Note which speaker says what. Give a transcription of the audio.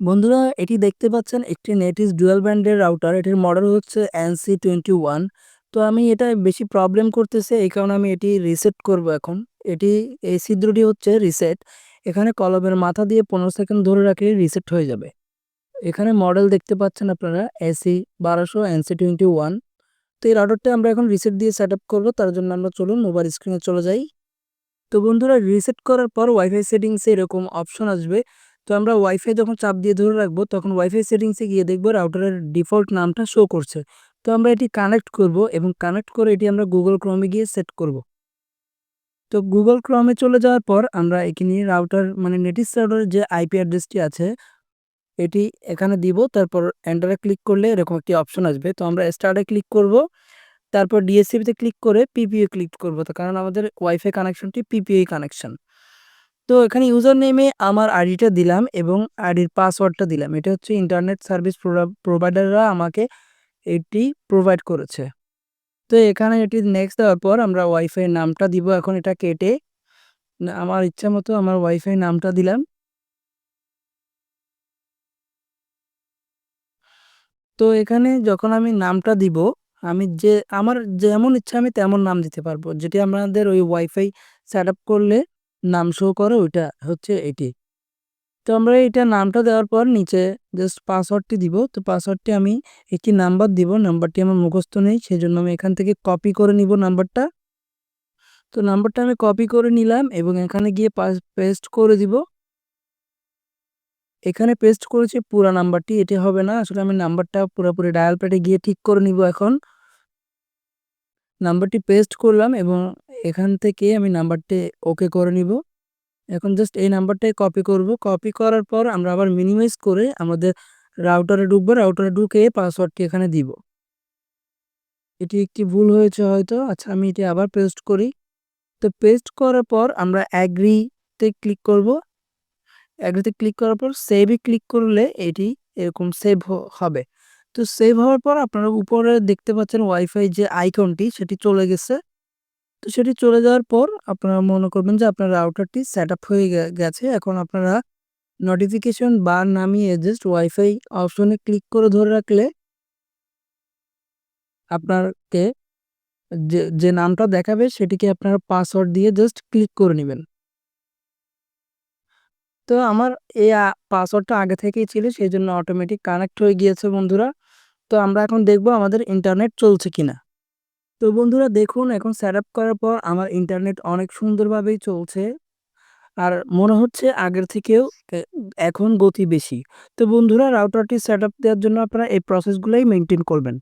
Speaker 1: বন্ধুরা, এটি দেখতে পাচ্ছেন একটি নেটিস ডুয়াল ব্যান্ডের রাউটার। এটির মডেল হচ্ছে এনসি টোয়েন্টি ওয়ান। তো আমি এটা বেশি প্রবলেম করতেছে, এই কারণে আমি এটি রিসেট করব এখন। এটি, এই ছিদ্রটি হচ্ছে রিসেট। এখানে কলমের মাথা দিয়ে পনেরো সেকেন্ড ধরে রাখলে রিসেট হয়ে যাবে। এখানে মডেল দেখতে পাচ্ছেন আপনারা, এসি বারোশো এনসি টোয়েন্টি ওয়ান। তো এই রাউটারটা আমরা এখন রিসেট দিয়ে সেট আপ করব, তার জন্য আমরা চলুন মোবাইল স্ক্রিনে চলে যাই। তো বন্ধুরা, রিসেট করার পর ওয়াইফাই সেটিংসে এরকম অপশন আসবে। তো আমরা ওয়াইফাই যখন চাপ দিয়ে ধরে রাখব, তখন ওয়াইফাই সেটিংসে গিয়ে দেখব রাউটারের ডিফল্ট নামটা শো করছে। তো আমরা এটি কানেক্ট করব এবং কানেক্ট করে এটি আমরা গুগল ক্রমে গিয়ে সেট করব। তো গুগল ক্রমে চলে যাওয়ার পর আমরা এখানে রাউটার মানে নেটিস রাউটারের যে আইপি অ্যাড্রেসটি আছে, এটি এখানে দিব। তারপর এন্টারে ক্লিক করলে এরকম একটি অপশন আসবে। তো আমরা স্টার্টে ক্লিক করব। তারপর ডিএসসিবিতে ক্লিক করে পিপিএ ক্লিক করব। তো কারণ আমাদের ওয়াইফাই কানেকশনটি পিপিএ কানেকশন তো এখানে ইউজার নেমে আমার আইডিটা দিলাম এবং আইডির পাসওয়ার্ডটা দিলাম। এটা হচ্ছে ইন্টারনেট সার্ভিস প্রোভাইডাররা আমাকে এটি প্রোভাইড করেছে। তো এখানে এটি নেক্সট দেওয়ার পর আমরা ওয়াইফাই নামটা দিব, এখন এটা কেটে। আমার ইচ্ছা মতো আমার ওয়াইফাই নামটা দিলাম। তো এখানে যখন আমি নামটা দিব, আমি যে, আমার যেমন ইচ্ছা আমি তেমন নাম দিতে পারব। যেটি আমাদের ওই ওয়াইফাই সেট আপ করলে নাম শো করে ওইটা হচ্ছে এটি। তো আমরা এটা নামটা দেওয়ার পর নিচে জাস্ট পাসওয়ার্ডটি দিব। তো পাসওয়ার্ডটি আমি একটি নাম্বার দিব। নাম্বারটি আমার মুখস্থ নেই সেই জন্য আমি এখান থেকে কপি করে নিব নাম্বারটা তো নাম্বারটা আমি কপি করে নিলাম এবং এখানে গিয়ে পেস্ট করে দিব। এখানে পেস্ট করেছি পুরো নাম্বারটি এটি হবে না। আসলে আমি নাম্বারটা পুরোপুরি ডায়াল প্যাডে গিয়ে ঠিক করে নিব এখন। নাম্বারটি পেস্ট করলাম এবং এখান থেকে আমি নাম্বারটি ওকে করে নিব। এখন জাস্ট এই নাম্বারটাই কপি করব। কপি করার পর আমরা আবার মিনিমাইজ করে আমাদের রাউটারে ঢুকবো। রাউটারে ঢুকে পাসওয়ার্ডটি এখানে দিব। এটি একটি ভুল হয়েছে হয়তো। আচ্ছা আমি এটি আবার পেস্ট করি। তো পেস্ট করার পর আমরা অ্যাগ্রিতে ক্লিক করব। অ্যাগ্রিতে ক্লিক করার পর সেভে ক্লিক করলে এটি এরকম সেভ হবে। তো সেভ হওয়ার পর আপনারা উপরে দেখতে পাচ্ছেন ওয়াইফাই যে আইকনটি সেটি চলে গেছে। তো সেটি চলে যাওয়ার পর আপনারা মনে করবেন যে আপনার রাউটারটি সেট আপ হয়ে গেছে। এখন আপনারা নোটিফিকেশন বার নামিয়ে জাস্ট ওয়াইফাই অপশনে ক্লিক করে ধরে রাখলে আপনাকে যে যে নামটা দেখাবে সেটিকে আপনার পাসওয়ার্ড দিয়ে জাস্ট ক্লিক করে নেবেন। তো আমার এই পাসওয়ার্ডটা আগে থেকেই ছিল, সেই জন্য অটোমেটিক কানেক্ট হয়ে গিয়েছে বন্ধুরা। তো আমরা এখন দেখব আমাদের ইন্টারনেট চলছে কিনা। তো বন্ধুরা দেখুন, এখন সেট আপ করার পর আমার ইন্টারনেট অনেক সুন্দরভাবেই চলছে। আর মনে হচ্ছে আগের থেকেও এখন গতি বেশি। তো বন্ধুরা রাউটারটি সেট আপ দেওয়ার জন্য আপনারা এই প্রসেসগুলোই মেনটেন করবেন।